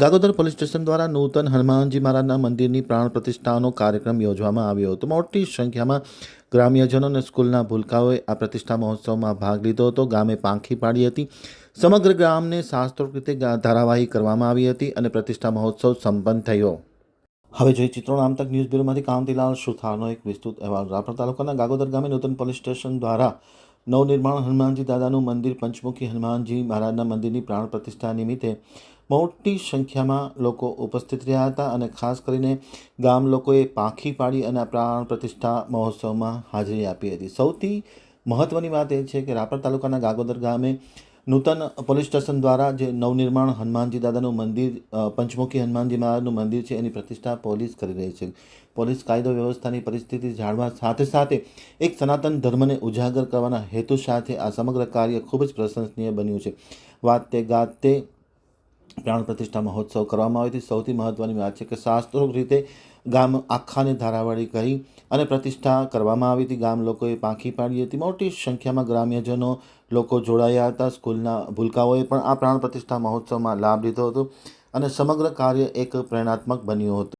Gagodar police station દ્વારા નૂતન હનુમાનજી મહારાજના મંદિરની પ્રાણ પ્રતિષ્ઠાનો કાર્યક્રમ યોજવામાં આવ્યો હતો. મોટી સંખ્યામાં ગ્રામ્યજનો અને સ્કૂલના ભૂલકાઓએ આ પ્રતિષ્ઠા મહોત્સવમાં ભાગ લીધો હતો. ગામે પાંખી પાડી હતી. સમગ્ર ગામને શાસ્ત્રોક્ત રીતે ધારાવાહી કરવામાં આવી હતી અને પ્રતિષ્ઠા મહોત્સવ સંપન્ન થયો. હવે જોઈએ ચિત્રોડ આમતક ન્યૂઝ બ્યુરોમાંથી કાંતિલાલ સુથારનો એક વિસ્તૃત અહેવાલ. રાપર તાલુકાના ગાગોદર ગામે નૂતન પોલીસ સ્ટેશન દ્વારા નવનિર્માણ હનુમાનજી દાદાનું મંદિર પંચમુખી હનુમાનજી મહારાજના મંદિરની પ્રાણ પ્રતિષ્ઠા નિમિત્તે મોટી સંખ્યામાં લોકો ઉપસ્થિત રહ્યા હતા અને ખાસ કરીને ગામ લોકોએ પાંખી પાડી અને પ્રાણ પ્રતિષ્ઠા મહોત્સવમાં હાજરી આપી હતી. સૌથી મહત્ત્વની વાત એ છે કે રાપર તાલુકાના ગાગોદર ગામે નૂતન પોલીસ સ્ટેશન દ્વારા જે નવનિર્માણ હનુમાનજી દાદાનું મંદિર પંચમુખી હનુમાનજી મહારાજનું મંદિર છે, એની પ્રતિષ્ઠા પોલીસ કરી રહી છે. પોલીસ કાયદો વ્યવસ્થાની પરિસ્થિતિ જાળવા સાથે સાથે એક સનાતન ધર્મને ઉજાગર કરવાના હેતુ સાથે આ સમગ્ર કાર્ય ખૂબ જ પ્રશંસનીય બન્યું છે. વાત તે, ગાત તે પ્રાણ પ્રતિષ્ઠા મહોત્સવ કરવામાં આવી હતી. સૌથી મહત્ત્વની વાત છે કે શાસ્ત્રોક્ત રીતે ગામ આખાને ધારાવાળી કરી અને પ્રતિષ્ઠા કરવામાં આવી હતી. ગામ લોકોએ પાંખી પાડી હતી. મોટી સંખ્યામાં ગ્રામ્યજનો લોકો જોડાયા હતા. સ્કૂલના ભૂલકાઓએ પણ આ પ્રાણ પ્રતિષ્ઠા મહોત્સવમાં લાભ લીધો હતો અને સમગ્ર કાર્ય એક પ્રેરણાત્મક બન્યું હતું.